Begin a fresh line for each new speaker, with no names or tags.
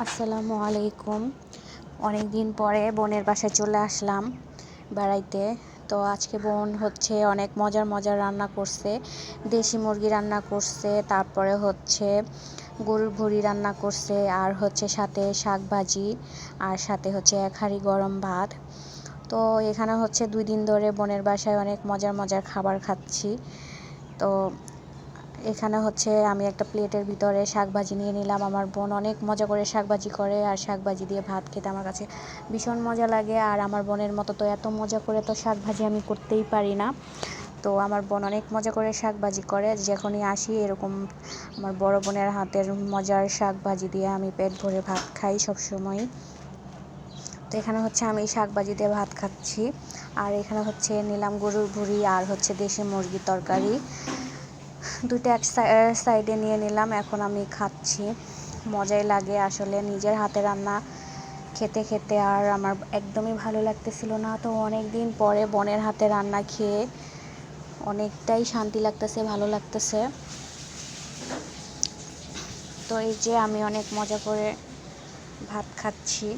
আসসালামু আলাইকুম। অনেক দিন পরে বোনের বাসায় চলে আসলাম বেড়াইতে। তো আজকে বোন হচ্ছে অনেক মজার মজার রান্না করছে। দেশি মুরগি রান্না করছে, তারপরে হচ্ছে গরুর ভুড়ি রান্না করছে, আর হচ্ছে সাথে শাক ভাজি আর সাথে হচ্ছে এক হাঁড়ি গরম ভাত। তো এখানে হচ্ছে দুই দিন ধরে বোনের বাসায় অনেক মজার মজার খাবার খাচ্ছি। তো এখানে হচ্ছে আমি একটা প্লেটের ভিতরে শাক ভাজি নিয়ে নিলাম। আমার বোন অনেক মজা করে শাক ভাজি করে আর শাক ভাজি দিয়ে ভাত খেতে আমার কাছে ভীষণ মজা লাগে। আর আমার বোনের মতো তো এত মজা করে তো শাক ভাজি আমি করতেই পারি না। তো আমার বোন অনেক মজা করে শাক ভাজি করে। যখনই আসি এরকম আমার বড় বোনের হাতের মজার শাক ভাজি দিয়ে আমি পেট ভরে ভাত খাই সবসময়। তো এখানে হচ্ছে আমি শাক ভাজি দিয়ে ভাত খাচ্ছি। আর এখানে হচ্ছে নিলাম গরুর ভুড়ি আর হচ্ছে দেশি মুরগির তরকারি। দুটো এক সাইডে নিয়ে নিলাম, এখন আমি খাচ্ছি। মজাই লাগে আসলে, নিজের হাতে রান্না খেতে খেতে আর আমার একদমই ভালো লাগতেছিল না। তো অনেক দিন পরে বনের হাতে রান্না খেয়ে অনেকটাই শান্তি লাগতেছে, ভালো লাগতেছে। তো এই যে আমি অনেক মজা করে ভাত খাচ্ছি।